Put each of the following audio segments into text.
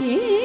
Yeah.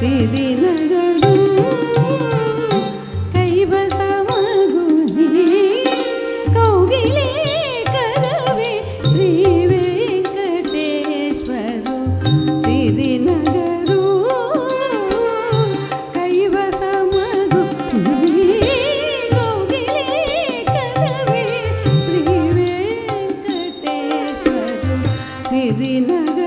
ಸಿದಿನಗಳು ಕೈಬಸವಗುದೇ ಕೌಗಿಲೆ ಕರವೆ Shri ವೆಂಕಟೇಶ್ವರು ಸಿರಿನಗರು ಕೈಬಸಮಗು ಕೌಗಿಲೆ ಕರವೆ Shri ವೆಂಕಟೇಶ್ವರು ಸಿರಿನಗರು